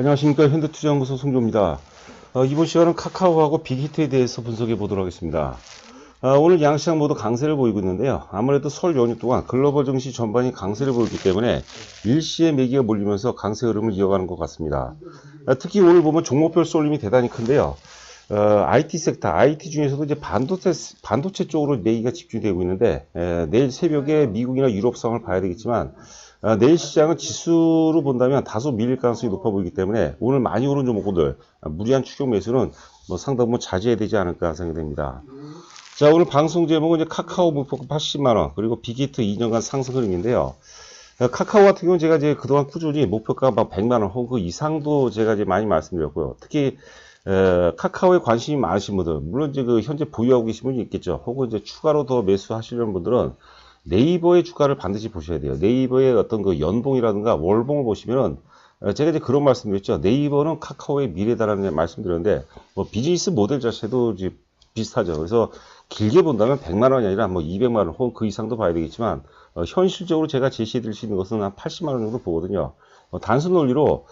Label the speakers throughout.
Speaker 1: 안녕하십니까 현대투자연구소 송조입니다. 어, 이번 시간은 카카오하고 빅히트에 대해서 분석해 보도록 하겠습니다. 어, 오늘 양시장 모두 강세를 보이고 있는데요. 아무래도 설 연휴 동안 글로벌 증시 전반이 강세를 보이기 때문에 일시에 매기가 몰리면서 강세 흐름을 이어가는 것 같습니다. 어, 특히 오늘 보면 종목별 쏠림이 대단히 큰데요. 어, IT 섹터, IT 중에서도 이제 반도체, 반도체 쪽으로 매기가 집중되고 있는데, 에, 내일 새벽에 미국이나 유럽 상황을 봐야 되겠지만, 아, 내일 시장은 지수로 본다면 다소 밀릴 가능성이 높아 보이기 때문에 오늘 많이 오른 종목들 아, 무리한 추격 매수는 뭐 상당 부분 자제해야 되지 않을까 생각됩니다. 자 오늘 방송 제목은 이제 카카오 목표가 80만 원 그리고 빅히트 2년간 상승 흐름인데요. 어, 카카오 같은 경우는 제가 이제 그동안 꾸준히 목표가 막 100만 원 혹은 그 이상도 제가 이제 많이 말씀드렸고요. 특히 에, 카카오에 관심이 많으신 분들, 물론 이제 그 현재 보유하고 계신 분이 있겠죠. 혹은 이제 추가로 더 매수하시려는 분들은 네이버의 주가를 반드시 보셔야 돼요. 네이버의 어떤 그 연봉이라든가 월봉을 보시면은 어, 제가 이제 그런 말씀드렸죠. 네이버는 카카오의 미래다라는 말씀드렸는데 뭐 비즈니스 모델 자체도 이제 비슷하죠. 그래서 길게 본다면 100만 원이 아니라 뭐 200만 원 혹은 그 이상도 봐야 되겠지만 어, 현실적으로 제가 제시해 드릴 수 있는 것은 한 80만 원 정도 보거든요. 어, 단순 논리로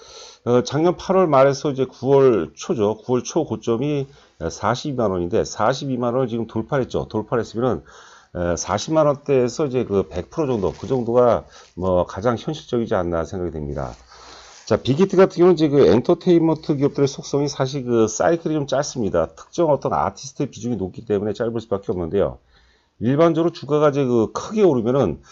Speaker 1: 어, 작년 8월 말에서 이제 9월 초죠. 9월 초 고점이 42만 원인데 42만 원을 지금 돌파했죠. 돌파했으면은 40만 원대에서 이제 그 100% 정도 그 정도가 뭐 가장 현실적이지 않나 생각이 됩니다. 자, 빅히트 같은 경우는 이제 그 엔터테인먼트 기업들의 속성이 사실 그 사이클이 좀 짧습니다. 특정 어떤 아티스트의 비중이 높기 때문에 짧을 수밖에 없는데요. 일반적으로 주가가 이제 그 크게 오르면은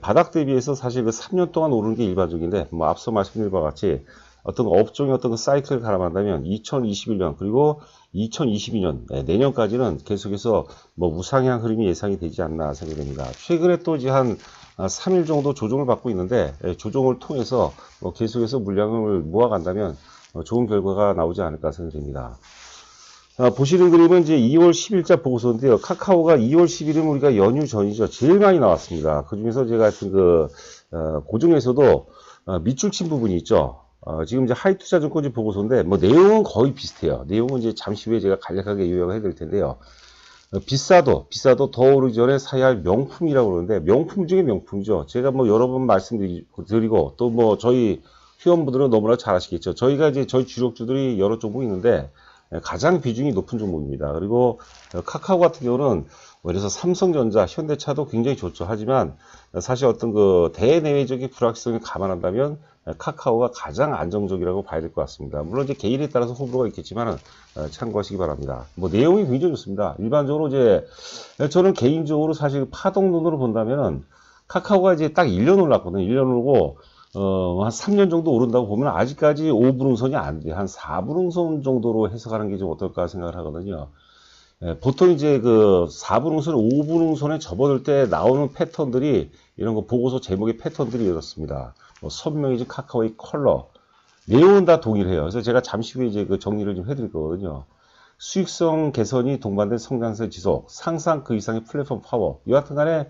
Speaker 1: 바닥 대비해서 사실 그 3년 동안 오르는 게 일반적인데 뭐 앞서 말씀드린 바와 같이 어떤 업종의 어떤 그 사이클을 가람한다면 2021년 그리고 2022년 내년까지는 계속해서 뭐 우상향 흐름이 예상이 되지 않나 생각됩니다. 최근에 또 이제 한 3일 정도 조정을 받고 있는데 조정을 통해서 뭐 계속해서 물량을 모아간다면 어, 좋은 결과가 나오지 않을까 생각됩니다. 아, 보시는 그림은 이제 2월 10일자 보고서인데요. 카카오가 2월 10일은 우리가 연휴 전이죠. 제일 많이 나왔습니다. 그 중에서 제가 하여튼 그, 어, 그 중에서도 어, 밑줄 친 부분이 있죠. 어, 지금 이제 하이 투자 증권지 보고서인데, 뭐, 내용은 거의 비슷해요. 내용은 이제 잠시 후에 제가 간략하게 요약을 해드릴 텐데요. 어, 비싸도, 비싸도 더 오르기 전에 사야 할 명품이라고 그러는데, 명품 중에 명품이죠. 제가 뭐 여러 번 말씀드리고, 또 뭐 저희 회원분들은 너무나 잘 아시겠죠. 저희가 이제 저희 주력주들이 여러 종목이 있는데, 가장 비중이 높은 종목입니다. 그리고 어, 카카오 같은 경우는 그래서 삼성전자, 현대차도 굉장히 좋죠. 하지만 사실 어떤 그 대내외적인 불확실성을 감안한다면 카카오가 가장 안정적이라고 봐야 될 것 같습니다. 물론 이제 개인에 따라서 호불호가 있겠지만 어, 참고하시기 바랍니다. 뭐 내용이 굉장히 좋습니다. 일반적으로 이제 저는 개인적으로 사실 파동론으로 본다면은 카카오가 이제 딱 1년 올랐거든요. 1년 오르고 어, 한 3년 정도 오른다고 보면 아직까지 5분응선이 안 돼. 한 4분응선 정도로 해석하는 게 좀 어떨까 생각을 하거든요. 예, 보통 이제 그 4분응선, 5분응선에 접어들 때 나오는 패턴들이 이런 거 보고서 제목의 패턴들이 이렇습니다. 뭐 선명해진 카카오의 컬러. 내용은 다 동일해요. 그래서 제가 잠시 후에 이제 그 정리를 좀 해드릴 거거든요. 수익성 개선이 동반된 성장세 지속, 상상 그 이상의 플랫폼 파워. 여하튼 간에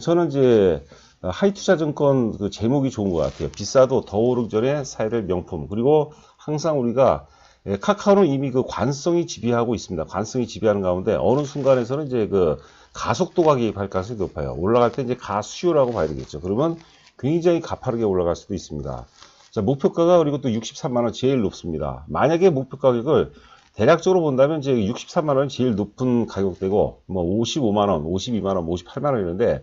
Speaker 1: 저는 이제 하이 투자증권 그 제목이 좋은 것 같아요. 비싸도 더 오르기 전에 될 명품. 그리고 항상 우리가 예, 카카오는 이미 그 관성이 지배하고 있습니다. 관성이 지배하는 가운데 어느 순간에서는 이제 그 가속도가 개입할 가능성이 높아요. 올라갈 때 이제 가수요라고 봐야 되겠죠. 그러면 굉장히 가파르게 올라갈 수도 있습니다. 자, 목표가가 그리고 또 63만원 제일 높습니다. 만약에 목표 가격을 대략적으로 본다면 이제 63만원이 제일 높은 가격대고 뭐 55만원, 52만원, 58만원이는데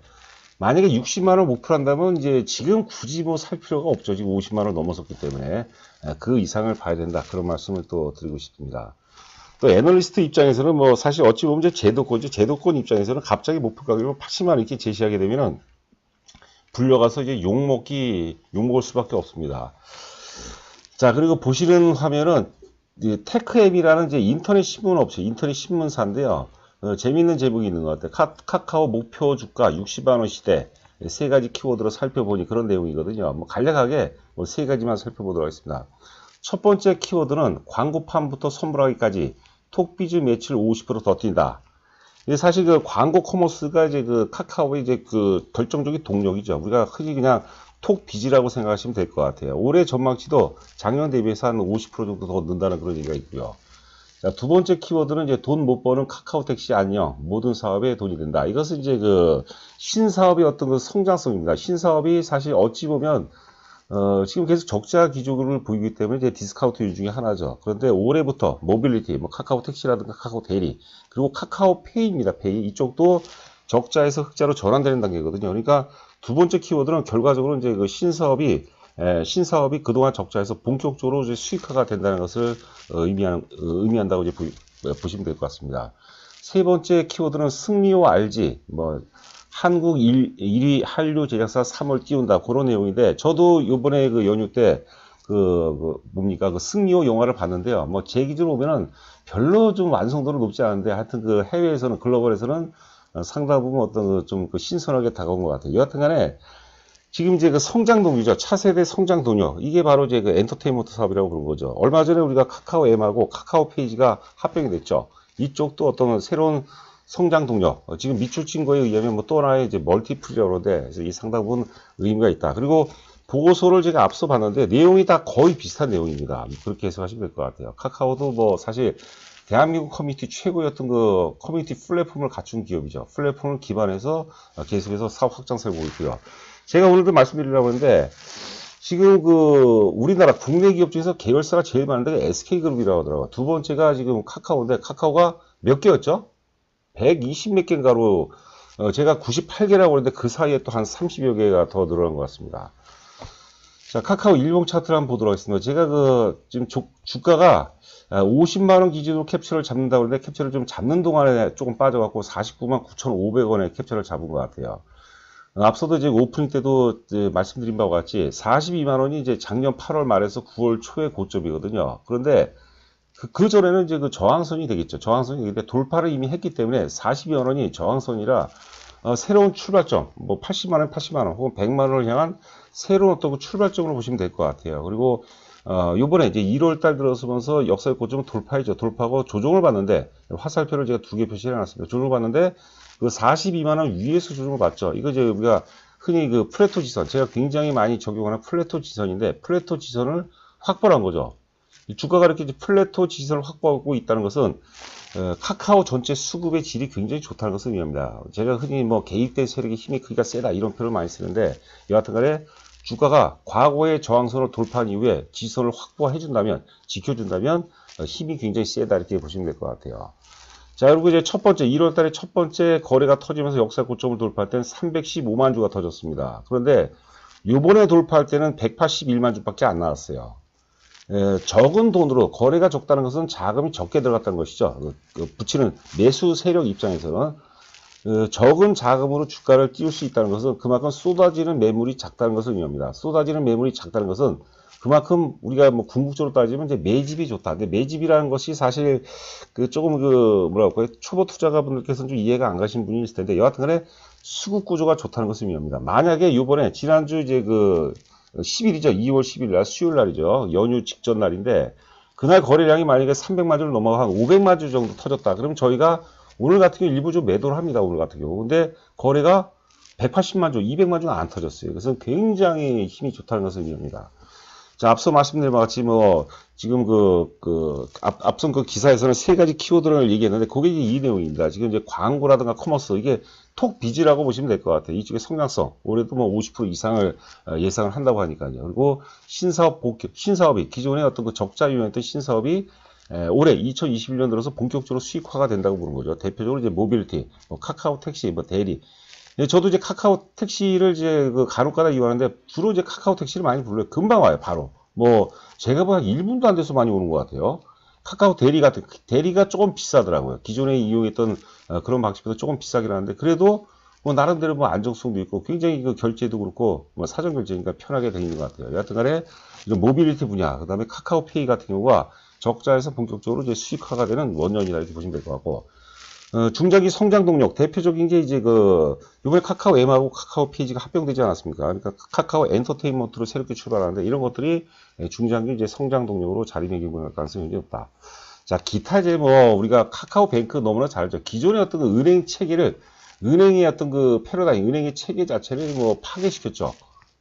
Speaker 1: 만약에 60만 원 목표로 한다면 이제 지금 굳이 뭐 살 필요가 없죠. 지금 50만 원 넘어섰기 때문에 그 이상을 봐야 된다. 그런 말씀을 또 드리고 싶습니다. 또 애널리스트 입장에서는 뭐 사실 어찌 보면 이제 제도권이죠. 제도권 입장에서는 갑자기 목표 가격을 80만 원 이렇게 제시하게 되면은 불려가서 이제 욕먹기, 욕먹을 수밖에 없습니다. 자, 그리고 보시는 화면은 테크앱이라는 이제 인터넷 신문 업체, 인터넷 신문사인데요. 어, 재밌는 제목이 있는 것 같아요. 카, 카오 목표 주가 60만원 시대. 세 가지 키워드로 살펴보니 그런 내용이거든요. 뭐 간략하게 뭐 세 가지만 살펴보도록 하겠습니다. 첫 번째 키워드는 광고판부터 선물하기까지 톡비즈 매출 50%더 뛴다. 사실 그 광고 커머스가 이제 그 카카오의 이제 그 결정적인 동력이죠. 우리가 흔히 그냥 톡 비지라고 생각하시면 될 것 같아요. 올해 전망치도 작년 대비해서 한 50% 정도 더 는다는 그런 얘기가 있고요. 자, 두 번째 키워드는 이제 돈 못 버는 카카오 택시 안녕. 모든 사업에 돈이 된다. 이것은 이제 그 신사업의 어떤 그 성장성입니다. 신사업이 사실 어찌 보면 어, 지금 계속 적자 기조를 보이기 때문에 이제 디스카운트 유 중에 하나죠. 그런데 올해부터 모빌리티, 뭐 카카오 택시라든가 카카오 대리, 그리고 카카오 페이입니다. 페이. 이쪽도 적자에서 흑자로 전환되는 단계거든요. 그러니까 두 번째 키워드는 결과적으로 이제 그 신사업이 에, 신사업이 그동안 적자에서 본격적으로 이제 수익화가 된다는 것을 어, 의미한, 어, 의미한다고 이제 보, 보시면 될 것 같습니다. 세 번째 키워드는 승리호 RG, 뭐 한국 1, 1위 한류 제작사 3월 띄운다 그런 내용인데 저도 요번에 그 연휴 때 그, 그 뭡니까 그 승리호 영화를 봤는데요. 뭐 제 기준으로 보면은 별로 좀 완성도는 높지 않은데 하여튼 그 해외에서는 글로벌에서는 어, 상당 부분 어떤 그 좀 그 신선하게 다가온 것 같아요. 여하튼 간에 지금 이제 그 성장 동력이죠. 차세대 성장 동력. 이게 바로 이제 그 엔터테인먼트 사업이라고 그런 거죠. 얼마 전에 우리가 카카오 M하고 카카오 페이지가 합병이 됐죠. 이쪽도 어떤 새로운 성장 동력. 어, 지금 밑줄 친 거에 의하면 뭐 또 하나의 이제 그래서 이 상당 부분 의미가 있다. 그리고 보고서를 제가 앞서 봤는데 내용이 다 거의 비슷한 내용입니다. 그렇게 해석하시면 될 것 같아요. 카카오도 뭐 사실 대한민국 커뮤니티 최고였던 그 커뮤니티 플랫폼을 갖춘 기업이죠. 플랫폼을 기반해서 어, 계속해서 사업 확장세를 보고 있고요. 제가 오늘도 말씀드리려고 하는데 지금 그 우리나라 국내 기업 중에서 계열사가 제일 많은데 SK그룹이라고 하더라고요. 두 번째가 지금 카카오인데 카카오가 몇 개였죠? 120 몇 개인가로 어, 제가 98개라고 그랬는데 그 사이에 또 한 30여 개가 더 늘어난 것 같습니다. 자, 카카오 일봉 차트를 한번 보도록 하겠습니다. 제가 그 지금 주, 주가가 50만 원 기준으로 캡처를 잡는다고 그러는데 캡처를 좀 잡는 동안에 조금 빠져갖고 49만 9,500원에 캡처를 잡은 것 같아요. 어, 앞서도 이제 오프닝 때도 이제 말씀드린 바와 같이 42만 원이 이제 작년 8월 말에서 9월 초의 고점이거든요. 그런데 그, 그 전에는 이제 그 저항선이 되겠죠. 저항선이 되는데 돌파를 이미 했기 때문에 42만 원이 저항선이라 어, 새로운 출발점, 뭐 80만 원, 80만 원, 혹은 100만 원을 향한 새로운 어떤 그 출발점으로 보시면 될 것 같아요. 그리고 어, 요번에 이제 1월 달 들어서면서 역사의 고점을 돌파했죠. 돌파하고 조정을 받는데 화살표를 제가 두 개 표시해 놨습니다. 조정을 받는데 그 42만 원 위에서 조정을 받죠. 이거 이제 우리가 흔히 그 플래토 지선, 제가 굉장히 많이 적용하는 플래토 지선인데 플래토 지선을 확보한 거죠. 이 주가가 이렇게 플래토 지선을 확보하고 있다는 것은 어, 카카오 전체 수급의 질이 굉장히 좋다는 것을 의미합니다. 제가 흔히 뭐 개입된 세력의 힘이 크기가 세다 이런 표현을 많이 쓰는데 여하튼간에 주가가 과거의 저항선을 돌파한 이후에 지선을 확보해 준다면 지켜준다면 어, 힘이 굉장히 세다 이렇게 보시면 될 것 같아요. 자, 그리고 이제 첫 번째 1월 달에 첫 번째 거래가 터지면서 역사 고점을 돌파할 때는 315만 주가 터졌습니다. 그런데 요번에 돌파할 때는 181만 주밖에 안 나왔어요. 에, 적은 돈으로 거래가 적다는 것은 자금이 적게 들어갔다는 것이죠. 그, 그 붙이는 매수 세력 입장에서는 그 적은 자금으로 주가를 띄울 수 있다는 것은 그만큼 쏟아지는 매물이 작다는 것을 의미합니다. 쏟아지는 매물이 작다는 것은 그만큼 우리가 뭐 궁극적으로 따지면 이제 매집이 좋다. 근데 매집이라는 것이 사실 그 조금 그 뭐라고 할까요? 초보 투자가분들께서는 좀 이해가 안 가신 분이 있을 텐데 여하튼간에 수급 구조가 좋다는 것을 의미합니다. 만약에 요번에 지난주 이제 그 10일이죠. 2월 10일 날 수요일 날이죠. 연휴 직전 날인데 그날 거래량이 만약에 300만 주를 넘어가 한 500만 주 정도 터졌다. 그럼 저희가 오늘 같은 경우 일부 좀 매도를 합니다. 오늘 같은 경우. 근데 거래가 180만 주, 200만 주는 안 터졌어요. 그래서 굉장히 힘이 좋다는 것을 의미합니다. 자, 앞서 말씀드린 바와 같이 뭐, 지금 그, 그, 앞, 앞선 그 기사에서는 세 가지 키워드를 얘기했는데, 그게 이 내용입니다. 지금 이제 광고라든가 커머스, 이게 톡 비즈라고 보시면 될 것 같아요. 이쪽에 성장성, 올해도 뭐 50% 이상을 어, 예상을 한다고 하니까요. 그리고 신사업 복귀, 신사업이, 기존에 어떤 그 적자 유형했던 신사업이 에, 올해 2021년 들어서 본격적으로 수익화가 된다고 보는 거죠. 대표적으로 이제 모빌리티, 뭐 카카오 택시, 뭐 대리, 예, 저도 이제 카카오 택시를 이제 그 간혹가다 이용하는데 주로 이제 카카오 택시를 많이 불러요. 금방 와요, 바로. 뭐 제가 보기엔 1분도 안 돼서 많이 오는 것 같아요. 카카오 대리 같은 대리가 조금 비싸더라고요. 기존에 이용했던 어, 그런 방식보다 조금 비싸긴 하는데 그래도 뭐 나름대로 뭐 안정성도 있고 굉장히 그 결제도 그렇고 뭐 사전 결제니까 편하게 되는 것 같아요. 여하튼간에 이런 모빌리티 분야 그다음에 카카오페이 같은 경우가 적자에서 본격적으로 이제 수익화가 되는 원년이다 이렇게 보시면 될 것 같고 어, 중장기 성장 동력 대표적인 게 이제 그 이번에 카카오 M하고 카카오 페이지가 합병되지 않았습니까? 그러니까 카카오 엔터테인먼트로 새롭게 출발하는데 이런 것들이 중장기 이제 성장 동력으로 자리매김할 가능성이 굉장히 높다. 자, 기타 이제 뭐 우리가 카카오 뱅크 너무나 잘 알죠. 기존의 어떤 그 은행 체계를 은행의 어떤 그 패러다임, 은행의 체계 자체를 뭐 파괴시켰죠.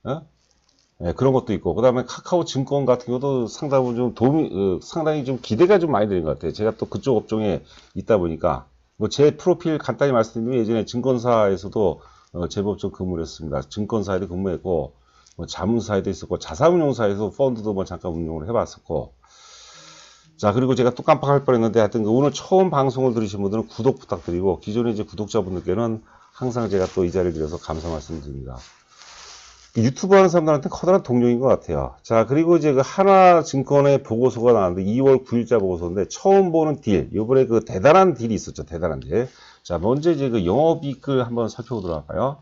Speaker 1: 어? 네, 그런 것도 있고, 그 다음에 카카오 증권 같은 경우도 상당히 좀 도움이, 어, 상당히 좀 기대가 좀 많이 되는 것 같아요. 제가 또 그쪽 업종에 있다 보니까. 뭐 제 프로필 간단히 말씀드리면 예전에 증권사에서도 어, 제법 좀 근무를 했습니다. 증권사에도 근무했고 뭐 자문사에도 있었고 자산운용사에서 펀드도 뭐 잠깐 운용을 해봤었고 자 그리고 제가 또 깜빡할 뻔했는데 하여튼 그 오늘 처음 방송을 들으신 분들은 구독 부탁드리고 기존의 이제 구독자분들께는 항상 제가 또 이 자리를 드려서 감사 말씀드립니다. 그 유튜브 하는 사람들한테 커다란 동력인 것 같아요. 자, 그리고 이제 그 하나증권의 보고서가 나왔는데 2월 9일자 보고서인데 처음 보는 딜, 요번에 그 대단한 딜이 있었죠. 대단한 딜. 자, 먼저 이제 그 영업이익을 한번 살펴보도록 할까요?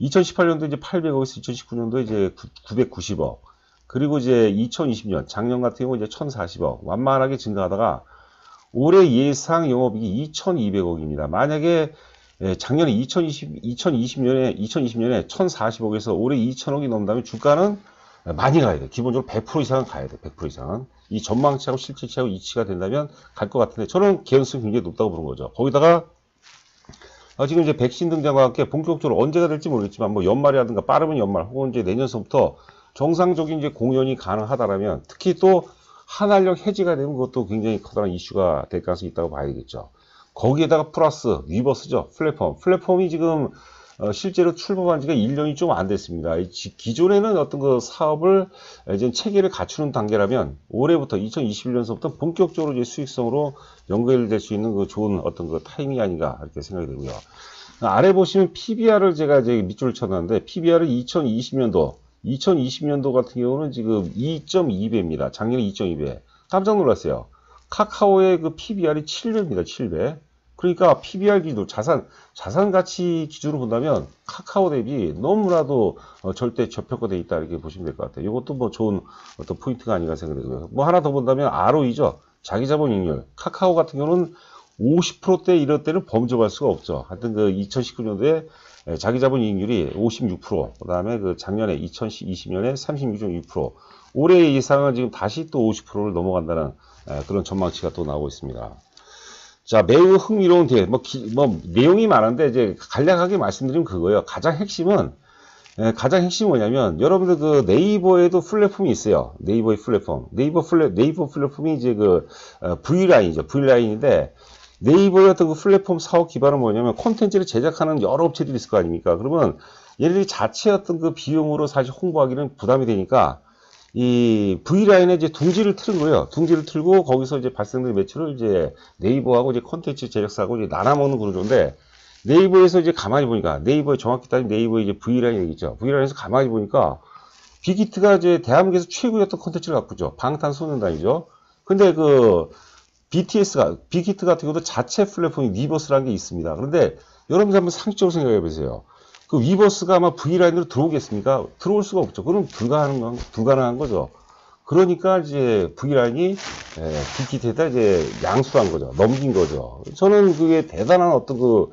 Speaker 1: 2018년도 이제 800억에서 2019년도 이제 990억. 그리고 이제 2020년, 작년 같은 경우 이제 1040억. 완만하게 증가하다가 올해 예상 영업이익이 2200억입니다. 만약에 예, 작년에 2020, 2020년에, 2020년에 1040억에서 올해 2000억이 넘는다면 주가는 많이 가야 돼. 기본적으로 100% 이상은 가야 돼. 100% 이상은. 이 전망치하고 실질치하고 이치가 된다면 갈 것 같은데 저는 개연성이 굉장히 높다고 보는 거죠. 거기다가 아, 지금 이제 백신 등장과 함께 본격적으로 언제가 될지 모르겠지만 뭐 연말이라든가 빠르면 연말 혹은 이제 내년서부터 정상적인 이제 공연이 가능하다라면 특히 또 한알력 해지가 되면 그것도 굉장히 커다란 이슈가 될 가능성이 있다고 봐야겠죠. 거기에다가 플러스 위버스죠. 플랫폼. 플랫폼이 지금 어, 실제로 출범한 지가 1년이 좀 안 됐습니다. 기존에는 어떤 그 사업을 이제 체계를 갖추는 단계라면 올해부터 2021년서부터 본격적으로 이제 수익성으로 연결될 수 있는 그 좋은 어떤 그 타이밍이 아닌가 이렇게 생각이 되고요. 아래 보시면 PBR을 제가 이제 밑줄을 쳐놨는데 PBR은 2020년도 2020년도 같은 경우는 지금 2.2배입니다. 작년에 2.2배. 깜짝 놀랐어요. 카카오의 그 PBR이 7배입니다. 7배. 그러니까 PBR 기준, 자산, 자산 가치 기준으로 본다면 카카오 대비 너무나도 어, 절대 저평가되어 있다 이렇게 보시면 될 것 같아요. 이것도 뭐 좋은 어떤 포인트가 아닌가 생각되고요. 뭐 하나 더 본다면 ROE죠. 자기 자본 이익률. 카카오 같은 경우는 50%대 이럴 때는 범접할 수가 없죠. 하여튼 그 2019년도에 자기 자본 이익률이 56%, 그 다음에 그 작년에 2020년에 36.6%, 올해 예상은 지금 다시 또 50%를 넘어간다는 에, 그런 전망치가 또 나오고 있습니다. 자, 매우 흥미로운 딜. 뭐, 기- 뭐, 내용이 많은데, 이제 간략하게 말씀드리면 그거예요. 가장 핵심은, 에, 가장 핵심이 뭐냐면, 여러분들 그 네이버에도 플랫폼이 있어요. 네이버의 플랫폼. 네이버 플랫, 네이버 플랫폼이 이제 그, 어, V라인이죠. V라인인데, 네이버의 어떤 그 플랫폼 사업 기반은 뭐냐면, 콘텐츠를 제작하는 여러 업체들이 있을 거 아닙니까? 그러면, 얘네들이 자체 어떤 그 비용으로 사실 홍보하기는 부담이 되니까, 이 V라인에 이제 둥지를 틀은 거예요. 둥지를 틀고 거기서 이제 발생된 매출을 이제 네이버하고 이제 컨텐츠 제작사하고 이제 나눠먹는 구조인데 네이버에서 이제 가만히 보니까 네이버에 정확히 따지면 네이버에 이제 V라인이 있죠. V라인에서 가만히 보니까 빅히트가 이제 대한민국에서 최고였던 컨텐츠를 갖고 있죠. 방탄소년단이죠. 근데 그 BTS가 빅히트 같은 경우도 자체 플랫폼이 위버스라는 게 있습니다. 그런데 여러분들 한번 상식적으로 생각해 보세요. 그 위버스가 아마 V라인으로 들어오겠습니까? 들어올 수가 없죠. 그럼 불가능한, 불가능한 거죠. 그러니까 이제 V라인이 빅히트에다 이제 양수한 거죠. 넘긴 거죠. 저는 그게 대단한 어떤 그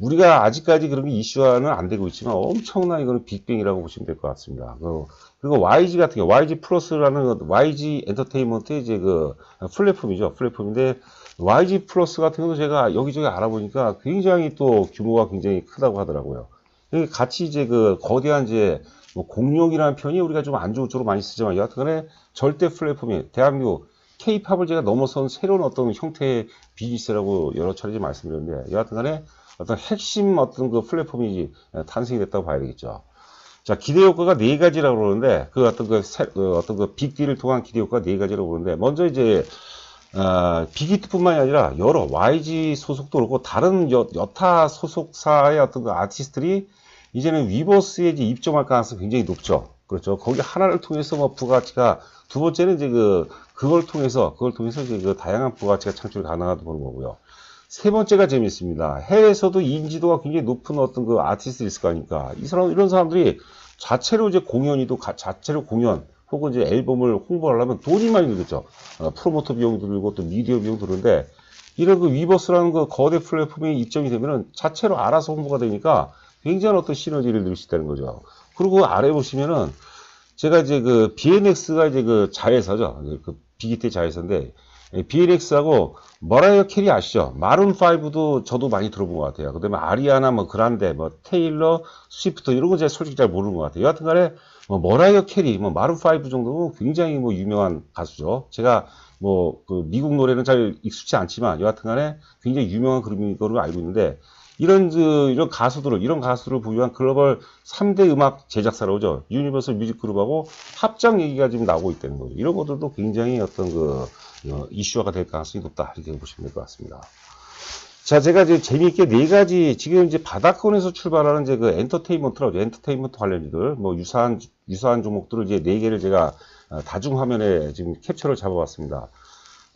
Speaker 1: 우리가 아직까지 그런 게 이슈화는 안 되고 있지만 엄청난 이거는 빅뱅이라고 보시면 될 것 같습니다. 그- 그리고 YG 같은 경우, YG 플러스라는 그 YG 엔터테인먼트의 이제 그 플랫폼이죠. 플랫폼인데 YG 플러스 같은 경우도 제가 여기저기 알아보니까 굉장히 또 규모가 굉장히 크다고 하더라고요. 이게 같이 이제 그 거대한 이제 뭐 공룡이라는 표현이 우리가 좀 안 좋은 쪽으로 많이 쓰지만 여하튼간에 절대 플랫폼이 대한민국 K-팝을 제가 넘어선 새로운 어떤 형태의 비즈니스라고 여러 차례 말씀드렸는데 여하튼간에 어떤 핵심 어떤 그 플랫폼이 탄생이 됐다고 봐야 되겠죠. 자, 기대 효과가 네 가지라고 그러는데, 그 어떤 그, 새- 그 어떤 그 빅딜을 통한 기대 효과가 네 가지라고 그러는데, 먼저 이제, 어, 빅히트뿐만이 아니라 여러 YG 소속도 그렇고, 다른 여, 여타 소속사의 어떤 그 아티스트들이 이제는 위버스에 이제 입점할 가능성이 굉장히 높죠. 그렇죠. 거기 하나를 통해서 뭐 부가가치가, 두 번째는 이제 그, 그걸 통해서, 그걸 통해서 이제 그 다양한 부가가치가 창출이 가능하다고 보는 거고요. 세 번째가 재밌습니다. 해외에서도 인지도가 굉장히 높은 어떤 그 아티스트들이 있을 거 아닙니까? 이 사람, 이런 사람들이 자체로 이제 공연이도 가- 자체로 공연 혹은 이제 앨범을 홍보하려면 돈이 많이 들겠죠. 어, 프로모터 비용 들고 또 미디어 비용 드는데 이런 그 위버스라는 그 거대 플랫폼이 입점이 되면은 자체로 알아서 홍보가 되니까 굉장한 어떤 시너지를 낼수 있다는 거죠. 그리고 아래 보시면은 제가 이제 그 BNX가 이제 그 자회사죠. 그 비기테 자회사인데 BNX하고 머라이어 캐리 아시죠? 마룬 5도 저도 많이 들어본 것 같아요. 그다음에 아리아나, 뭐 그란데, 뭐 테일러, 스위프트 이런 거 제가 솔직히 잘 모르는 것 같아요. 여하튼간에 뭐 머라이어 캐리, 뭐 마룬 5 정도면 굉장히 뭐 유명한 가수죠. 제가 뭐 그 미국 노래는 잘 익숙치 않지만 여하튼간에 굉장히 유명한 그룹인 걸로 알고 있는데 이런 그, 이런 가수들을 이런 가수를 부유한 글로벌 3대 음악 제작사로죠. 유니버설 뮤직 그룹하고 합작 얘기가 지금 나오고 있다는 거죠. 이런 것들도 굉장히 어떤 그 어, 이슈화가 될 가능성이 높다 이렇게 보시면 될 것 같습니다. 자, 제가 이제 재미있게 네 가지, 지금 이제 바닥권에서 출발하는 이제 그 엔터테인먼트라고. 엔터테인먼트 관련주들, 뭐 유사한, 유사한 종목들을 이제 네 개를 제가 어, 다중 화면에 지금 캡처를 잡아봤습니다.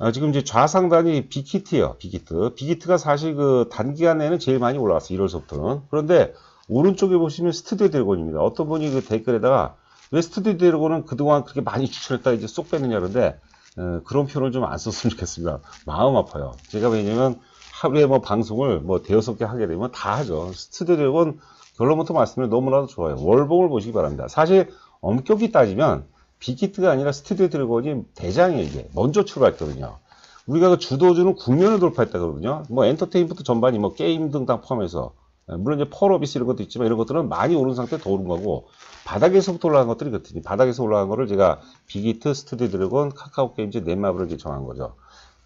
Speaker 1: 어, 지금 이제 좌상단이 빅히트예요. 빅히트. 빅히트가 사실 그 단기간에는 제일 많이 올라왔어요. 1월서부터는. 그런데 오른쪽에 보시면 스튜디오 드래곤입니다. 어떤 분이 그 댓글에다가 왜 스튜디오 드래곤은 그동안 그렇게 많이 추천했다 이제 쏙 빼느냐 그런데 어, 그런 표현을 좀 안 썼으면 좋겠습니다. 마음 아파요. 제가 왜냐면 하루에 뭐 방송을 뭐 대여섯 개 하게 되면 다 하죠. 스튜디오 드래곤 결론부터 말씀을 너무나도 좋아요. 월봉을 보시기 바랍니다. 사실 엄격히 따지면 빅히트가 아니라 스튜디오 드래곤이 대장이에요, 이게. 먼저 출발했거든요. 우리가 그 주도주는 국면을 돌파했다 그러거든요. 뭐 엔터테인먼트 전반이 뭐 게임 등 다 포함해서 예, 물론 이제 펄어비스 이런 것도 있지만 이런 것들은 많이 오른 상태 더 오른 거고 바닥에서부터 올라간 것들이 그렇더니 바닥에서 올라간 거를 제가 빅히트, 스튜디오 드래곤, 카카오 게임즈, 넷마블을 이제 정한 거죠.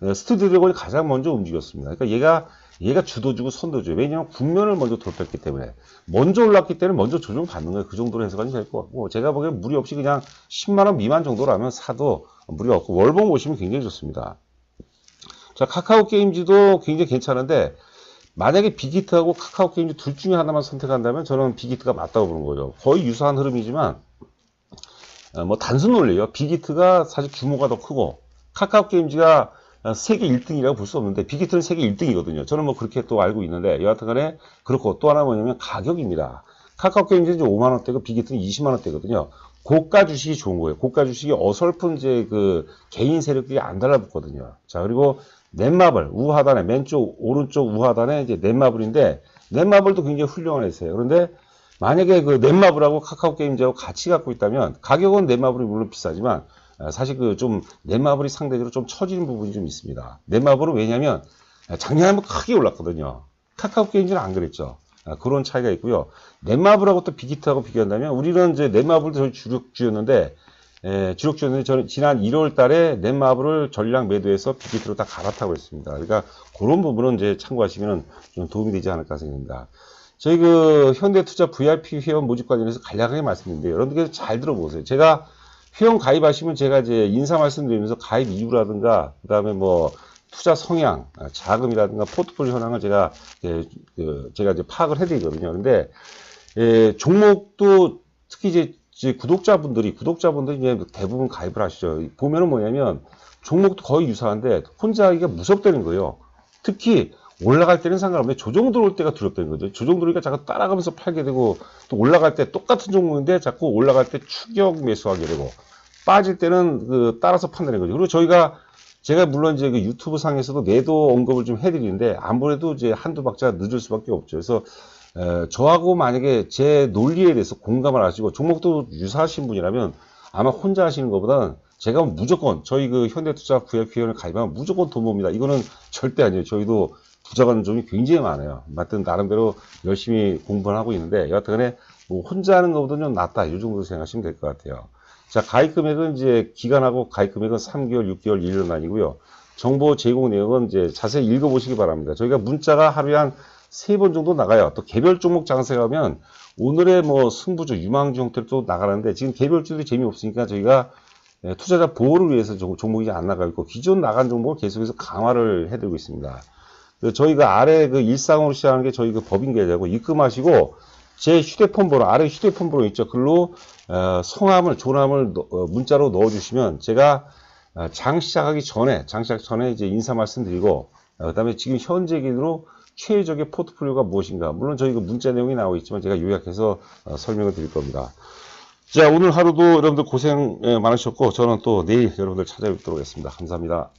Speaker 1: 예, 스튜디오 드래곤이 가장 먼저 움직였습니다. 그러니까 얘가 얘가 주도주고 선도주예요. 왜냐하면 국면을 먼저 돌파했기 때문에 먼저 올랐기 때문에 먼저 조정 받는 거예요. 그 정도로 해석하면 될 것 같고 제가 보기엔 무리 없이 그냥 10만 원 미만 정도라면 사도 무리 없고 월봉 보시면 굉장히 좋습니다. 자 카카오 게임즈도 굉장히 괜찮은데 만약에 빅히트하고 카카오 게임즈 둘 중에 하나만 선택한다면 저는 빅히트가 맞다고 보는 거죠. 거의 유사한 흐름이지만 어, 뭐 단순 논리예요. 빅히트가 사실 규모가 더 크고 카카오 게임즈가 어, 세계 1등이라고 볼 수 없는데 빅히트는 세계 1등이거든요. 저는 뭐 그렇게 또 알고 있는데 여하튼간에 그렇고 또 하나 뭐냐면 가격입니다. 카카오 게임즈는 이제 5만 원대고 빅히트는 20만 원대거든요. 고가 주식이 좋은 거예요. 고가 주식이 어설픈 이제 그 개인 세력들이 안 달라붙거든요. 자 그리고 넷마블 우하단에 왼쪽 오른쪽 우하단에 이제 넷마블인데 넷마블도 굉장히 훌륭한 회사예요. 그런데 만약에 그 넷마블하고 카카오 게임즈하고 같이 갖고 있다면 가격은 넷마블이 물론 비싸지만 아, 사실 그 좀 넷마블이 상대적으로 좀 처지는 부분이 좀 있습니다. 넷마블은 왜냐면 작년에 한번 크게 올랐거든요. 카카오 게임즈는 안 그랬죠. 아, 그런 차이가 있고요. 넷마블하고 또 빅히트하고 비교한다면 우리는 이제 넷마블도 저희 주력주였는데 에, 주력주였는데 저는 지난 1월 달에 넷마블을 전량 매도해서 빅히트로 다 갈아타고 있습니다. 그러니까 그런 부분은 이제 참고하시면 좀 도움이 되지 않을까 생각합니다. 저희 그 현대투자 VIP 회원 모집 관련해서 간략하게 말씀드린데요. 여러분들 잘 들어보세요. 제가 회원 가입하시면 제가 이제 인사 말씀드리면서 가입 이유라든가 그 다음에 뭐 투자 성향, 아, 자금이라든가 포트폴리오 현황을 제가 예, 그 제가 이제 파악을 해드리거든요. 근데 예, 종목도 특히 이제, 이제 구독자분들이 구독자분들이 이제 대부분 가입을 하시죠. 보면은 뭐냐면 종목도 거의 유사한데 혼자 하기가 무섭다는 거예요. 특히 올라갈 때는 상관없는데 조정 들어올 때가 두렵다는 거죠. 조정 들어오니까 자꾸 따라가면서 팔게 되고 또 올라갈 때 똑같은 종목인데 자꾸 올라갈 때 추격 매수하게 되고 빠질 때는 그 따라서 판다는 거죠. 그리고 저희가 제가 물론 이제 그 유튜브 상에서도 매도 언급을 좀 해드리는데 아무래도 이제 한두 박자 늦을 수밖에 없죠. 그래서 에, 저하고 만약에 제 논리에 대해서 공감을 하시고 종목도 유사하신 분이라면 아마 혼자 하시는 것보다는 제가 무조건 저희 그 현대투자 VIP위원회 가입하면 무조건 돈 봅니다. 이거는 절대 아니에요. 저희도 부자가는 점이 굉장히 많아요. 맞든 나름대로 열심히 공부를 하고 있는데 여하튼간에 뭐 혼자 하는 것보다 좀 낫다. 이 정도 생각하시면 될 것 같아요. 자, 가입 금액은 이제 기간하고 가입 금액은 3개월, 6개월, 1년 아니고요. 정보 제공 내용은 이제 자세히 읽어보시기 바랍니다. 저희가 문자가 하루에 한 세 번 정도 나가요. 또 개별 종목 장세 가면 오늘의 뭐 승부주, 유망주 형태로 또 나가는데 지금 개별주들이 재미없으니까 저희가 예, 투자자 보호를 위해서 종- 종목이 안 나가 있고 기존 나간 종목을 계속해서 강화를 해드리고 있습니다. 그 저희가 아래 그 일상으로 시작하는 게 저희 그 법인 계좌고 입금하시고 제 휴대폰 번호 아래 휴대폰 번호 있죠. 글로 어, 성함을 넣- 어, 문자로 넣어주시면 제가 어, 장 시작하기 전에 장 시작 전에 이제 인사 말씀드리고 어, 그다음에 지금 현재 기준으로 최적의 포트폴리오가 무엇인가 물론 저희 그 문자 내용이 나오고 있지만 제가 요약해서 어, 설명을 드릴 겁니다. 자 오늘 하루도 여러분들 고생 예, 많으셨고 저는 또 내일 여러분들 찾아뵙도록 하겠습니다. 감사합니다.